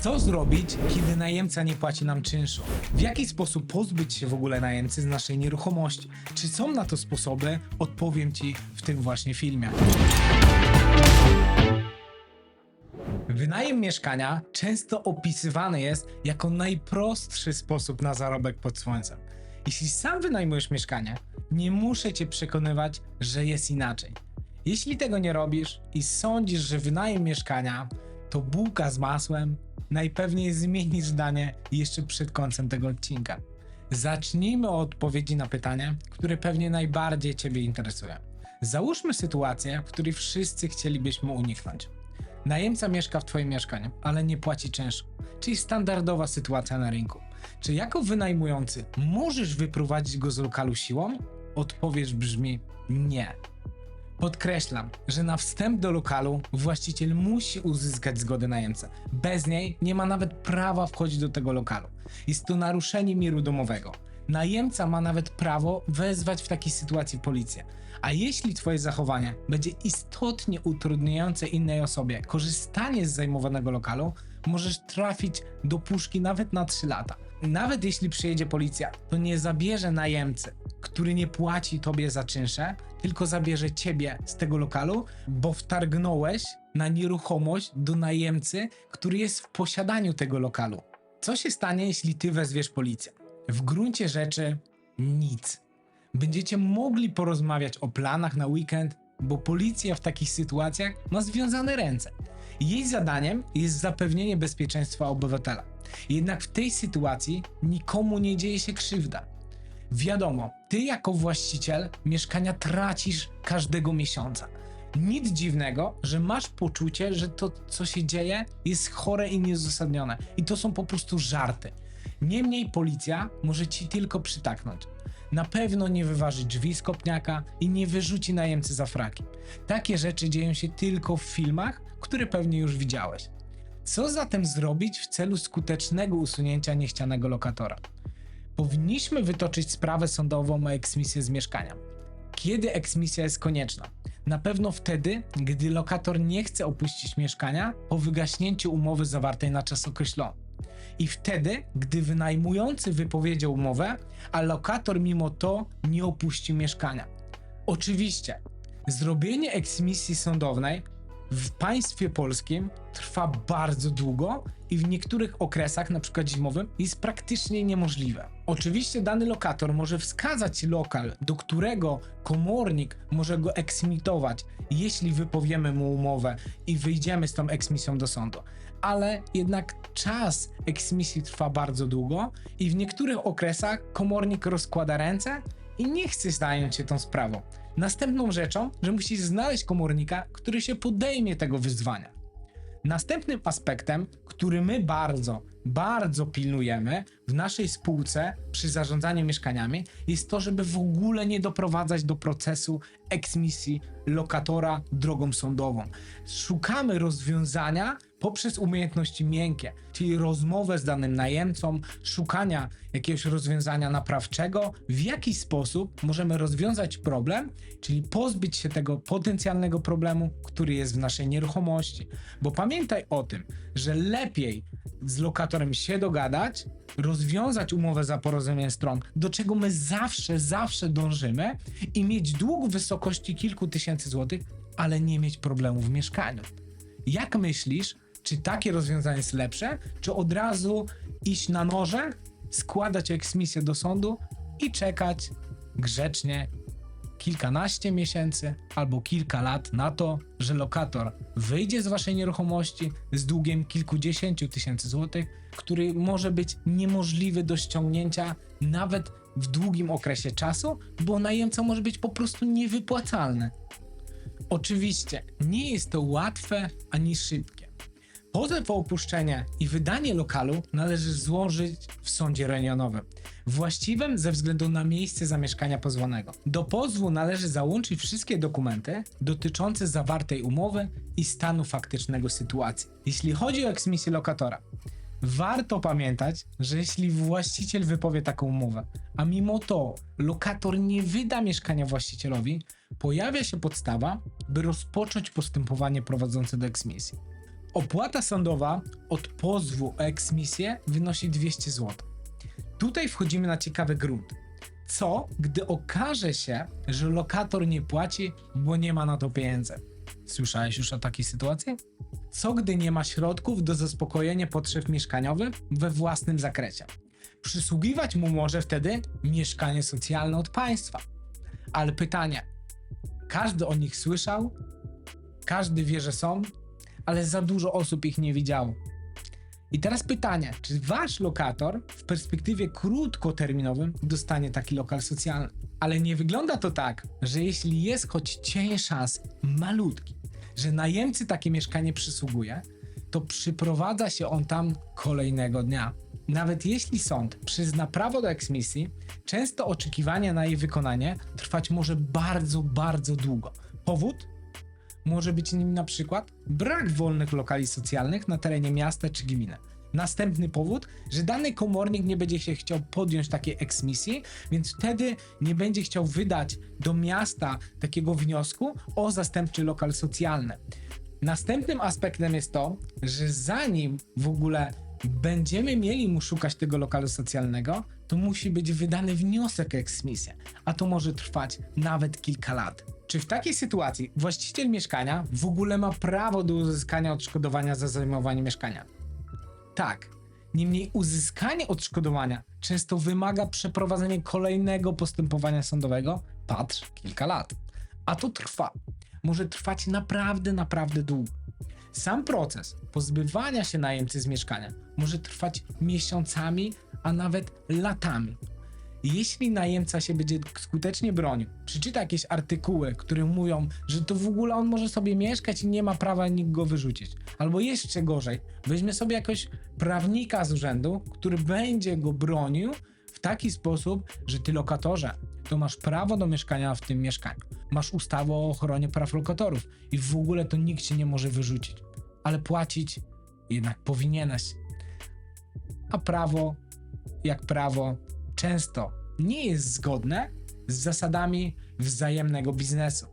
Co zrobić, kiedy najemca nie płaci nam czynszu? W jaki sposób pozbyć się w ogóle najemcy z naszej nieruchomości? Czy są na to sposoby? Odpowiem Ci w tym właśnie filmie. Wynajem mieszkania często opisywany jest jako najprostszy sposób na zarobek pod słońcem. Jeśli sam wynajmujesz mieszkanie, nie muszę cię przekonywać, że jest inaczej. Jeśli tego nie robisz i sądzisz, że wynajem mieszkania to bułka z masłem, najpewniej zmienisz zdanie jeszcze przed końcem tego odcinka. Zacznijmy od odpowiedzi na pytanie, które pewnie najbardziej Ciebie interesuje. Załóżmy sytuację, w której wszyscy chcielibyśmy uniknąć. Najemca mieszka w Twoim mieszkaniu, ale nie płaci czynszu, czyli standardowa sytuacja na rynku. Czy jako wynajmujący możesz wyprowadzić go z lokalu siłą? Odpowiedź brzmi nie. Podkreślam, że na wstęp do lokalu właściciel musi uzyskać zgodę najemcy. Bez niej nie ma nawet prawa wchodzić do tego lokalu. Jest to naruszenie miru domowego. Najemca ma nawet prawo wezwać w takiej sytuacji policję. A jeśli twoje zachowanie będzie istotnie utrudniające innej osobie korzystanie z zajmowanego lokalu, możesz trafić do puszki nawet na 3 lata. Nawet jeśli przyjedzie policja, to nie zabierze najemcy, który nie płaci tobie za czynsze, tylko zabierze ciebie z tego lokalu, bo wtargnąłeś na nieruchomość do najemcy, który jest w posiadaniu tego lokalu. Co się stanie, jeśli ty wezwiesz policję? W gruncie rzeczy nic. Będziecie mogli porozmawiać o planach na weekend, bo policja w takich sytuacjach ma związane ręce. Jej zadaniem jest zapewnienie bezpieczeństwa obywatela. Jednak w tej sytuacji nikomu nie dzieje się krzywda. Wiadomo, ty jako właściciel mieszkania tracisz każdego miesiąca. Nic dziwnego, że masz poczucie, że to, co się dzieje, jest chore i nieuzasadnione. I to są po prostu żarty. Niemniej policja może ci tylko przytaknąć. Na pewno nie wyważy drzwi z kopniaka i nie wyrzuci najemcy za fraki. Takie rzeczy dzieją się tylko w filmach, które pewnie już widziałeś. Co zatem zrobić w celu skutecznego usunięcia niechcianego lokatora? Powinniśmy wytoczyć sprawę sądową o eksmisję z mieszkania. Kiedy eksmisja jest konieczna? Na pewno wtedy, gdy lokator nie chce opuścić mieszkania po wygaśnięciu umowy zawartej na czas określony. I wtedy, gdy wynajmujący wypowiedział umowę, a lokator mimo to nie opuścił mieszkania. Oczywiście, zrobienie eksmisji sądownej w państwie polskim trwa bardzo długo i w niektórych okresach, na przykład zimowym, jest praktycznie niemożliwe. Oczywiście dany lokator może wskazać lokal, do którego komornik może go eksmitować, jeśli wypowiemy mu umowę i wyjdziemy z tą eksmisją do sądu. Ale jednak czas eksmisji trwa bardzo długo i w niektórych okresach komornik rozkłada ręce i nie chce zająć się tą sprawą. Następną rzeczą, że musisz znaleźć komornika, który się podejmie tego wyzwania. Następnym aspektem, który my bardzo, bardzo pilnujemy w naszej spółce przy zarządzaniu mieszkaniami, jest to, żeby w ogóle nie doprowadzać do procesu eksmisji lokatora drogą sądową. Szukamy rozwiązania poprzez umiejętności miękkie, czyli rozmowę z danym najemcą, szukania jakiegoś rozwiązania naprawczego, w jaki sposób możemy rozwiązać problem, czyli pozbyć się tego potencjalnego problemu, który jest w naszej nieruchomości. Bo pamiętaj o tym, że lepiej z lokatorem się dogadać, rozwiązać umowę za porozumieniem stron, do czego my zawsze, zawsze dążymy i mieć dług w wysokości kilku tysięcy złotych, ale nie mieć problemu w mieszkaniu. Jak myślisz, czy takie rozwiązanie jest lepsze, czy od razu iść na noże, składać eksmisję do sądu i czekać grzecznie kilkanaście miesięcy albo kilka lat na to, że lokator wyjdzie z waszej nieruchomości z długiem kilkudziesięciu tysięcy złotych, który może być niemożliwy do ściągnięcia nawet w długim okresie czasu, bo najemca może być po prostu niewypłacalny. Oczywiście nie jest to łatwe ani szybkie. Pozew o opuszczenie i wydanie lokalu należy złożyć w sądzie rejonowym, właściwym ze względu na miejsce zamieszkania pozwanego. Do pozwu należy załączyć wszystkie dokumenty dotyczące zawartej umowy i stanu faktycznego sytuacji. Jeśli chodzi o eksmisję lokatora, warto pamiętać, że jeśli właściciel wypowie taką umowę, a mimo to lokator nie wyda mieszkania właścicielowi, pojawia się podstawa, by rozpocząć postępowanie prowadzące do eksmisji. Opłata sądowa od pozwu o eksmisję wynosi 200 zł. Tutaj wchodzimy na ciekawy grunt. Co, gdy okaże się, że lokator nie płaci, bo nie ma na to pieniędzy? Słyszałeś już o takiej sytuacji? Co, gdy nie ma środków do zaspokojenia potrzeb mieszkaniowych we własnym zakresie? Przysługiwać mu może wtedy mieszkanie socjalne od państwa. Ale pytanie: każdy o nich słyszał, każdy wie, że są, ale za dużo osób ich nie widziało. I teraz pytanie, czy wasz lokator w perspektywie krótkoterminowym dostanie taki lokal socjalny? Ale nie wygląda to tak, że jeśli jest choć cień szans malutki, że najemcy takie mieszkanie przysługuje, to przyprowadza się on tam kolejnego dnia. Nawet jeśli sąd przyzna prawo do eksmisji, często oczekiwanie na jej wykonanie trwać może bardzo, bardzo długo. Powód? Może być nim na przykład brak wolnych lokali socjalnych na terenie miasta czy gminy. Następny powód, że dany komornik nie będzie się chciał podjąć takiej eksmisji, więc wtedy nie będzie chciał wydać do miasta takiego wniosku o zastępczy lokal socjalny. Następnym aspektem jest to, że zanim w ogóle będziemy mieli mu szukać tego lokalu socjalnego, to musi być wydany wniosek o eksmisję, a to może trwać nawet kilka lat. Czy w takiej sytuacji właściciel mieszkania w ogóle ma prawo do uzyskania odszkodowania za zajmowanie mieszkania? Tak. Niemniej uzyskanie odszkodowania często wymaga przeprowadzenia kolejnego postępowania sądowego, patrz, kilka lat. A to trwa. Może trwać naprawdę, naprawdę długo. Sam proces pozbywania się najemcy z mieszkania może trwać miesiącami, a nawet latami. Jeśli najemca się będzie skutecznie bronił, przeczyta jakieś artykuły, które mówią, że to w ogóle on może sobie mieszkać i nie ma prawa nikt go wyrzucić. Albo jeszcze gorzej, weźmie sobie jakoś prawnika z urzędu, który będzie go bronił w taki sposób, że ty lokatorze, to masz prawo do mieszkania w tym mieszkaniu. Masz ustawę o ochronie praw lokatorów i w ogóle to nikt cię nie może wyrzucić. Ale płacić jednak powinieneś. A prawo, jak prawo, często nie jest zgodne z zasadami wzajemnego biznesu.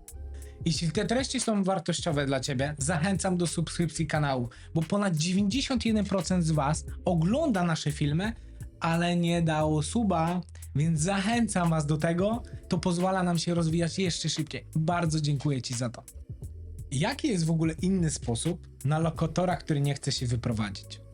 Jeśli te treści są wartościowe dla Ciebie, zachęcam do subskrypcji kanału, bo ponad 91% z Was ogląda nasze filmy, ale nie dało suba, więc zachęcam Was do tego. To pozwala nam się rozwijać jeszcze szybciej. Bardzo dziękuję Ci za to. Jaki jest w ogóle inny sposób na lokatora, który nie chce się wyprowadzić?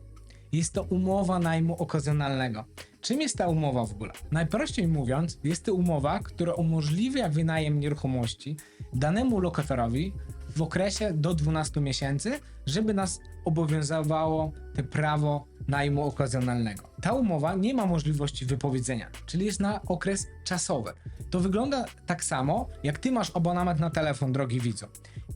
Jest to umowa najmu okazjonalnego. Czym jest ta umowa w ogóle? Najprościej mówiąc, jest to umowa, która umożliwia wynajem nieruchomości danemu lokatorowi w okresie do 12 miesięcy, żeby nas obowiązywało te prawo najmu okazjonalnego. Ta umowa nie ma możliwości wypowiedzenia, czyli jest na okres czasowy. To wygląda tak samo, jak ty masz abonament na telefon, drogi widzu,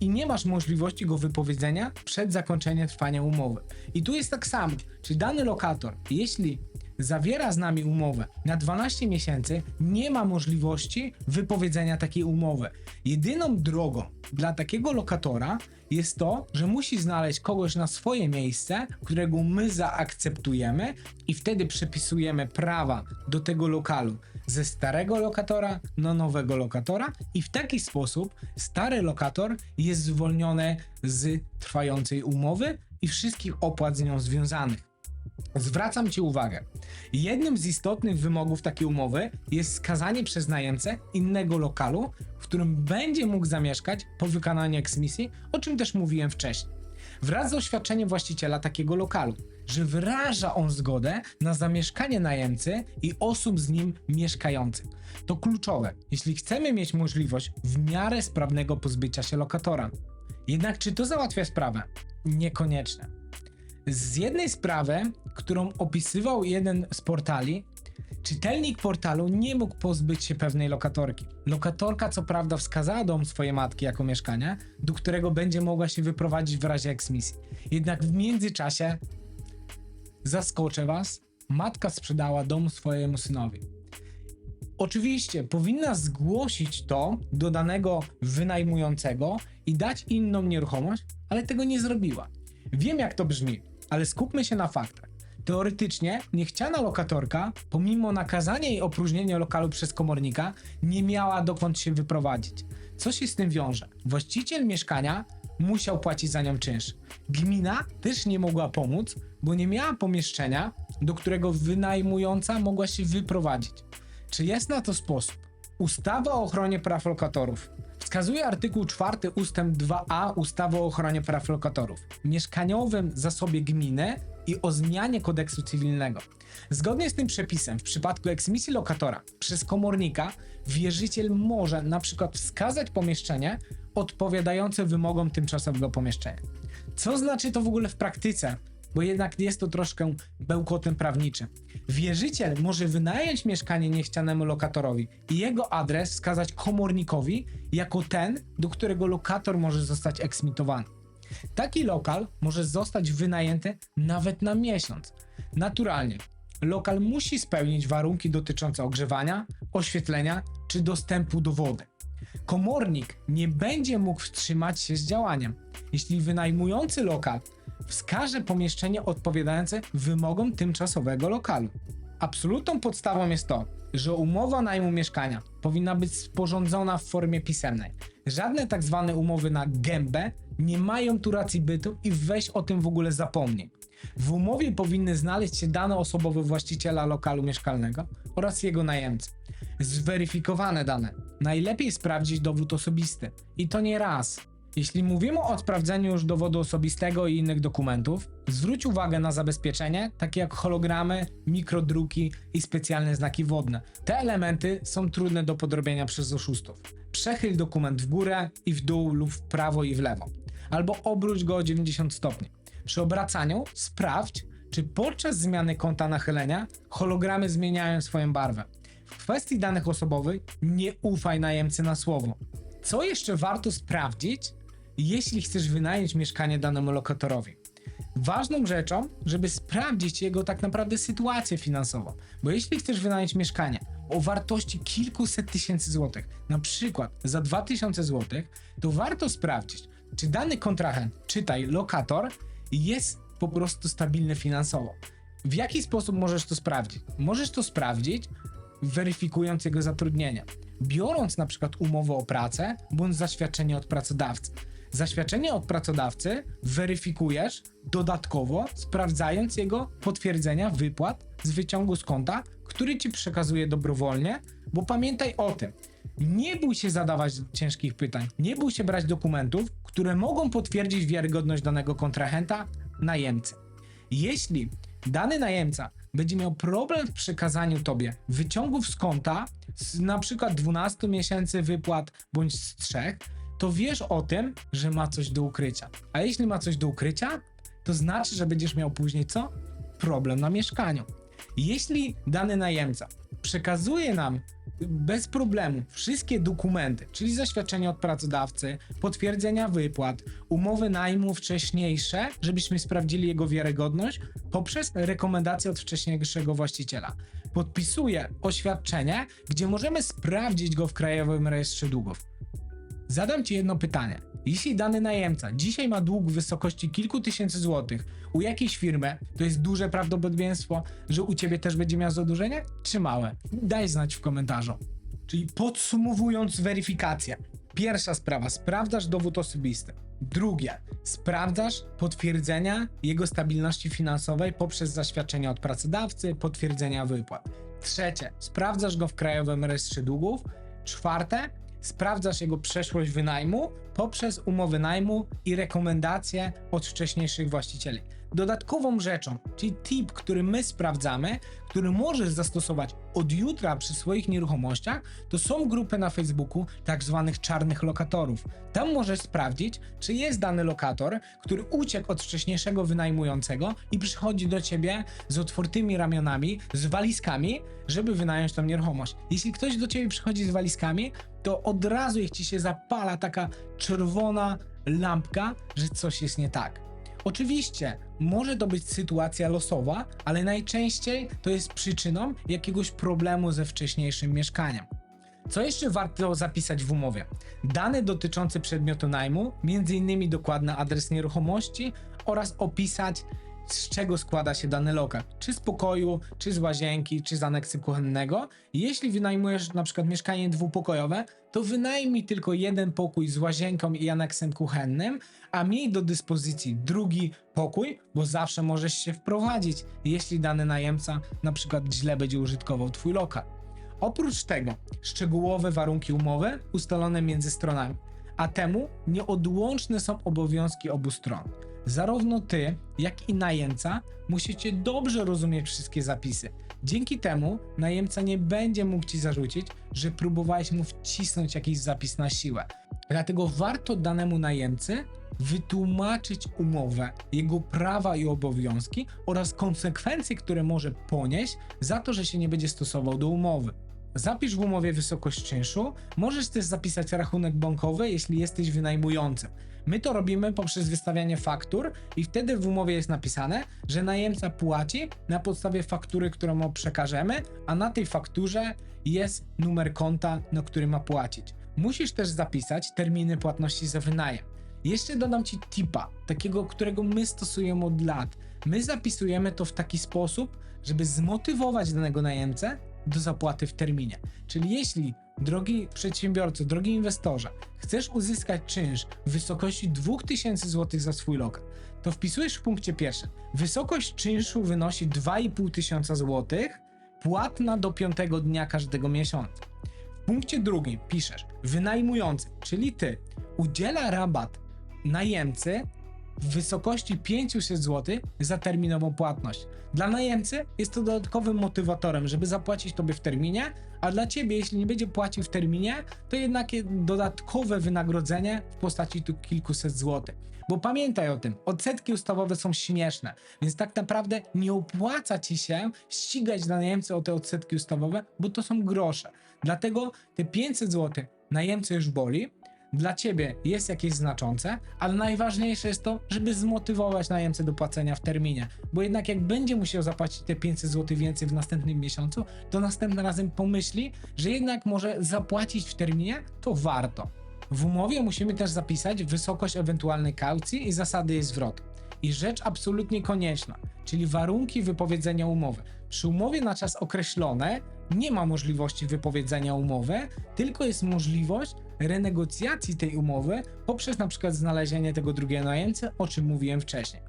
i nie masz możliwości go wypowiedzenia przed zakończeniem trwania umowy. I tu jest tak samo, czy dany lokator, jeśli zawiera z nami umowę na 12 miesięcy, nie ma możliwości wypowiedzenia takiej umowy. Jedyną drogą dla takiego lokatora jest to, że musi znaleźć kogoś na swoje miejsce, którego my zaakceptujemy i wtedy przepisujemy prawa do tego lokalu ze starego lokatora na nowego lokatora i w taki sposób stary lokator jest zwolniony z trwającej umowy i wszystkich opłat z nią związanych. Zwracam Ci uwagę. Jednym z istotnych wymogów takiej umowy jest skazanie przez najemcę innego lokalu, w którym będzie mógł zamieszkać po wykonaniu eksmisji, o czym też mówiłem wcześniej. Wraz z oświadczeniem właściciela takiego lokalu, że wyraża on zgodę na zamieszkanie najemcy i osób z nim mieszkających. To kluczowe, jeśli chcemy mieć możliwość w miarę sprawnego pozbycia się lokatora. Jednak czy to załatwia sprawę? Niekoniecznie. Z jednej sprawy, którą opisywał jeden z portali, czytelnik portalu nie mógł pozbyć się pewnej lokatorki. Lokatorka co prawda wskazała dom swojej matki jako mieszkanie, do którego będzie mogła się wyprowadzić w razie eksmisji. Jednak w międzyczasie, zaskoczę was, matka sprzedała dom swojemu synowi. Oczywiście powinna zgłosić to do danego wynajmującego i dać inną nieruchomość, ale tego nie zrobiła. Wiem jak to brzmi, ale skupmy się na faktach. Teoretycznie niechciana lokatorka, pomimo nakazania jej opróżnienia lokalu przez komornika, nie miała dokąd się wyprowadzić. Co się z tym wiąże? Właściciel mieszkania musiał płacić za nią czynsz. Gmina też nie mogła pomóc, bo nie miała pomieszczenia, do którego wynajmująca mogła się wyprowadzić. Czy jest na to sposób? Ustawa o ochronie praw lokatorów. Wskazuje artykuł 4 ustęp 2a ustawy o ochronie praw lokatorów, mieszkaniowym zasobie gminy i o zmianie kodeksu cywilnego. Zgodnie z tym przepisem, w przypadku eksmisji lokatora przez komornika, wierzyciel może na przykład wskazać pomieszczenie odpowiadające wymogom tymczasowego pomieszczenia. Co znaczy to w ogóle w praktyce? Bo jednak jest to troszkę bełkotem prawniczym. Wierzyciel może wynająć mieszkanie niechcianemu lokatorowi i jego adres wskazać komornikowi jako ten, do którego lokator może zostać eksmitowany. Taki lokal może zostać wynajęty nawet na miesiąc. Naturalnie, lokal musi spełnić warunki dotyczące ogrzewania, oświetlenia czy dostępu do wody. Komornik nie będzie mógł wstrzymać się z działaniem, jeśli wynajmujący lokal wskaże pomieszczenie odpowiadające wymogom tymczasowego lokalu. Absolutną podstawą jest to, że umowa najmu mieszkania powinna być sporządzona w formie pisemnej. Żadne tak zwane umowy na gębę nie mają tu racji bytu i weź o tym w ogóle zapomnij. W umowie powinny znaleźć się dane osobowe właściciela lokalu mieszkalnego oraz jego najemcy. Zweryfikowane dane. Najlepiej sprawdzić dowód osobisty. I to nie raz. Jeśli mówimy o sprawdzeniu już dowodu osobistego i innych dokumentów, zwróć uwagę na zabezpieczenie, takie jak hologramy, mikrodruki i specjalne znaki wodne. Te elementy są trudne do podrobienia przez oszustów. Przechyl dokument w górę i w dół lub w prawo i w lewo, albo obróć go o 90 stopni. Przy obracaniu sprawdź, czy podczas zmiany kąta nachylenia hologramy zmieniają swoją barwę. W kwestii danych osobowych nie ufaj najemcy na słowo. Co jeszcze warto sprawdzić, jeśli chcesz wynająć mieszkanie danemu lokatorowi? Ważną rzeczą, żeby sprawdzić jego tak naprawdę sytuację finansową, bo jeśli chcesz wynająć mieszkanie o wartości kilkuset tysięcy złotych, na przykład za 2000 złotych, to warto sprawdzić, czy dany kontrahent, czytaj lokator, jest po prostu stabilny finansowo. W jaki sposób możesz to sprawdzić? Możesz to sprawdzić weryfikując jego zatrudnienie, biorąc na przykład umowę o pracę bądź zaświadczenie od pracodawcy. Zaświadczenie od pracodawcy weryfikujesz dodatkowo, sprawdzając jego potwierdzenia wypłat z wyciągu z konta, który ci przekazuje dobrowolnie, bo pamiętaj o tym, nie bój się zadawać ciężkich pytań, nie bój się brać dokumentów, które mogą potwierdzić wiarygodność danego kontrahenta, najemcy. Jeśli dany najemca będzie miał problem w przekazaniu tobie wyciągów z konta, z na przykład 12 miesięcy wypłat bądź z 3, to wiesz o tym, że ma coś do ukrycia. A jeśli ma coś do ukrycia, to znaczy, że będziesz miał później co? Problem na mieszkaniu. Jeśli dany najemca przekazuje nam bez problemu wszystkie dokumenty, czyli zaświadczenie od pracodawcy, potwierdzenia wypłat, umowy najmu wcześniejsze, żebyśmy sprawdzili jego wiarygodność poprzez rekomendację od wcześniejszego właściciela. Podpisuje oświadczenie, gdzie możemy sprawdzić go w Krajowym Rejestrze Długów. Zadam Ci jedno pytanie. Jeśli dany najemca dzisiaj ma dług w wysokości kilku tysięcy złotych u jakiejś firmy, to jest duże prawdopodobieństwo, że u Ciebie też będzie miał zadłużenie, czy małe? Daj znać w komentarzu. Czyli podsumowując weryfikację. Pierwsza sprawa, sprawdzasz dowód osobisty. Drugie, sprawdzasz potwierdzenia jego stabilności finansowej poprzez zaświadczenia od pracodawcy, potwierdzenia wypłat. Trzecie, sprawdzasz go w Krajowym Rejestrze Długów. Czwarte, sprawdzasz jego przeszłość wynajmu poprzez umowy najmu i rekomendacje od wcześniejszych właścicieli. Dodatkową rzeczą, czyli tip, który my sprawdzamy, który możesz zastosować od jutra przy swoich nieruchomościach, to są grupy na Facebooku tak zwanych czarnych lokatorów. Tam możesz sprawdzić, czy jest dany lokator, który uciekł od wcześniejszego wynajmującego i przychodzi do ciebie z otwartymi ramionami, z walizkami, żeby wynająć tą nieruchomość. Jeśli ktoś do ciebie przychodzi z walizkami, to od razu jak ci się zapala taka czerwona lampka, że coś jest nie tak. Oczywiście, może to być sytuacja losowa, ale najczęściej to jest przyczyną jakiegoś problemu ze wcześniejszym mieszkaniem. Co jeszcze warto zapisać w umowie? Dane dotyczące przedmiotu najmu, m.in. dokładny adres nieruchomości oraz opisać z czego składa się dany lokal. Czy z pokoju, czy z łazienki, czy z aneksy kuchennego. Jeśli wynajmujesz na przykład mieszkanie dwupokojowe, to wynajmij tylko jeden pokój z łazienką i aneksem kuchennym, a miej do dyspozycji drugi pokój, bo zawsze możesz się wprowadzić, jeśli dany najemca na przykład źle będzie użytkował twój lokal. Oprócz tego szczegółowe warunki umowy ustalone między stronami, a temu nieodłączne są obowiązki obu stron. Zarówno ty, jak i najemca musicie dobrze rozumieć wszystkie zapisy. Dzięki temu najemca nie będzie mógł ci zarzucić, że próbowałeś mu wcisnąć jakiś zapis na siłę. Dlatego warto danemu najemcy wytłumaczyć umowę, jego prawa i obowiązki oraz konsekwencje, które może ponieść za to, że się nie będzie stosował do umowy. Zapisz w umowie wysokość czynszu. Możesz też zapisać rachunek bankowy, jeśli jesteś wynajmującym. My to robimy poprzez wystawianie faktur i wtedy w umowie jest napisane, że najemca płaci na podstawie faktury, którą mu przekażemy, a na tej fakturze jest numer konta, na który ma płacić. Musisz też zapisać terminy płatności za wynajem. Jeszcze dodam ci tipa, takiego, którego my stosujemy od lat. My zapisujemy to w taki sposób, żeby zmotywować danego najemcę do zapłaty w terminie. Czyli jeśli, drogi przedsiębiorco, drogi inwestorze, chcesz uzyskać czynsz w wysokości 2000 zł za swój lokal, to wpisujesz w punkcie pierwszym. Wysokość czynszu wynosi 2500 tysiąca złotych, płatna do piątego dnia każdego miesiąca. W punkcie drugim piszesz, wynajmujący, czyli ty, udziela rabat najemcy w wysokości 500 zł za terminową płatność. Dla najemcy jest to dodatkowym motywatorem, żeby zapłacić tobie w terminie, a dla ciebie, jeśli nie będzie płacił w terminie, to jednak dodatkowe wynagrodzenie w postaci tu kilkuset złotych. Bo pamiętaj o tym, odsetki ustawowe są śmieszne, więc tak naprawdę nie opłaca ci się ścigać dla najemcy o te odsetki ustawowe, bo to są grosze. Dlatego te 500 zł najemcy już boli, dla ciebie jest jakieś znaczące, ale najważniejsze jest to, żeby zmotywować najemcę do płacenia w terminie, bo jednak jak będzie musiał zapłacić te 500 zł więcej w następnym miesiącu, to następnym razem pomyśli, że jednak może zapłacić w terminie, to warto. W umowie musimy też zapisać wysokość ewentualnej kaucji i zasady jej zwrotu. I rzecz absolutnie konieczna, czyli warunki wypowiedzenia umowy. Przy umowie na czas określony nie ma możliwości wypowiedzenia umowy, tylko jest możliwość renegocjacji tej umowy poprzez na przykład znalezienie tego drugiego najemcy, o czym mówiłem wcześniej.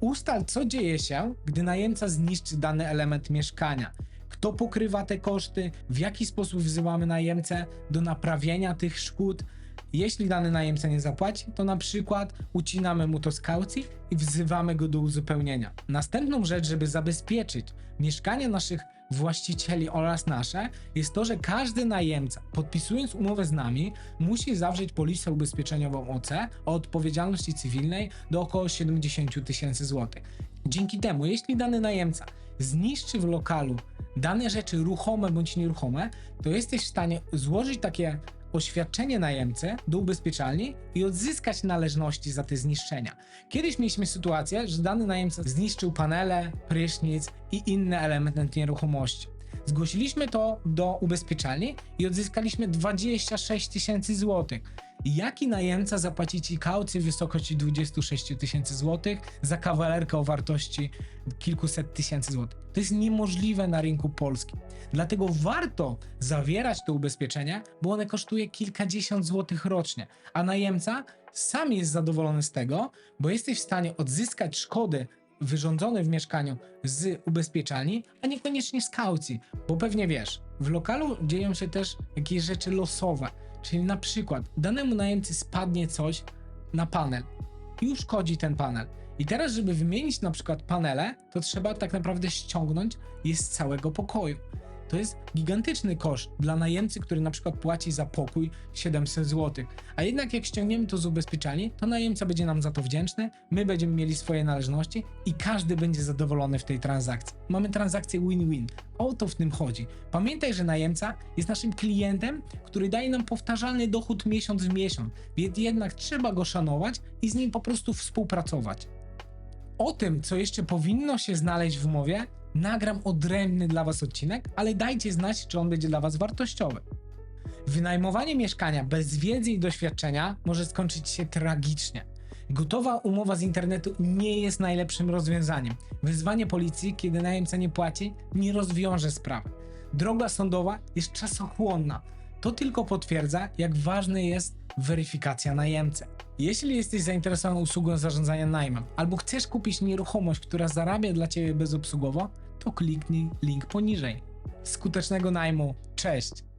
Ustal, co dzieje się, gdy najemca zniszczy dany element mieszkania. Kto pokrywa te koszty, w jaki sposób wzywamy najemcę do naprawienia tych szkód. Jeśli dany najemca nie zapłaci, to na przykład ucinamy mu to z kaucji i wzywamy go do uzupełnienia. Następną rzecz, żeby zabezpieczyć mieszkanie naszych właścicieli oraz nasze, jest to, że każdy najemca, podpisując umowę z nami, musi zawrzeć polisę ubezpieczeniową OC o odpowiedzialności cywilnej do około 70 000 tysięcy złotych. Dzięki temu, jeśli dany najemca zniszczy w lokalu dane rzeczy ruchome bądź nieruchome, to jesteś w stanie złożyć takie oświadczenie najemcy do ubezpieczalni i odzyskać należności za te zniszczenia. Kiedyś mieliśmy sytuację, że dany najemca zniszczył panele, prysznic i inne elementy nieruchomości. Zgłosiliśmy to do ubezpieczalni i odzyskaliśmy 26 tysięcy złotych. Jaki najemca zapłaci ci kaucję w wysokości 26 tysięcy złotych za kawalerkę o wartości kilkuset tysięcy złotych? To jest niemożliwe na rynku polskim. Dlatego warto zawierać to ubezpieczenie, bo one kosztuje kilkadziesiąt złotych rocznie, a najemca sam jest zadowolony z tego, bo jesteś w stanie odzyskać szkody wyrządzone w mieszkaniu z ubezpieczalni, a niekoniecznie z kaucji, bo pewnie wiesz, w lokalu dzieją się też jakieś rzeczy losowe, czyli na przykład danemu najemcy spadnie coś na panel i uszkodzi ten panel. I teraz, żeby wymienić na przykład panele, to trzeba tak naprawdę ściągnąć je z całego pokoju. To jest gigantyczny koszt dla najemcy, który na przykład płaci za pokój 700 zł. A jednak jak ściągniemy to z ubezpieczalni, to najemca będzie nam za to wdzięczny, my będziemy mieli swoje należności i każdy będzie zadowolony w tej transakcji. Mamy transakcję win-win. O to w tym chodzi. Pamiętaj, że najemca jest naszym klientem, który daje nam powtarzalny dochód miesiąc w miesiąc, więc jednak trzeba go szanować i z nim po prostu współpracować. O tym, co jeszcze powinno się znaleźć w umowie, nagram odrębny dla Was odcinek, ale dajcie znać, czy on będzie dla Was wartościowy. Wynajmowanie mieszkania bez wiedzy i doświadczenia może skończyć się tragicznie. Gotowa umowa z internetu nie jest najlepszym rozwiązaniem. Wezwanie policji, kiedy najemca nie płaci, nie rozwiąże sprawy. Droga sądowa jest czasochłonna. To tylko potwierdza, jak ważna jest weryfikacja najemcy. Jeśli jesteś zainteresowany usługą zarządzania najmem albo chcesz kupić nieruchomość, która zarabia dla Ciebie bezobsługowo, to kliknij link poniżej. Skutecznego najmu. Cześć!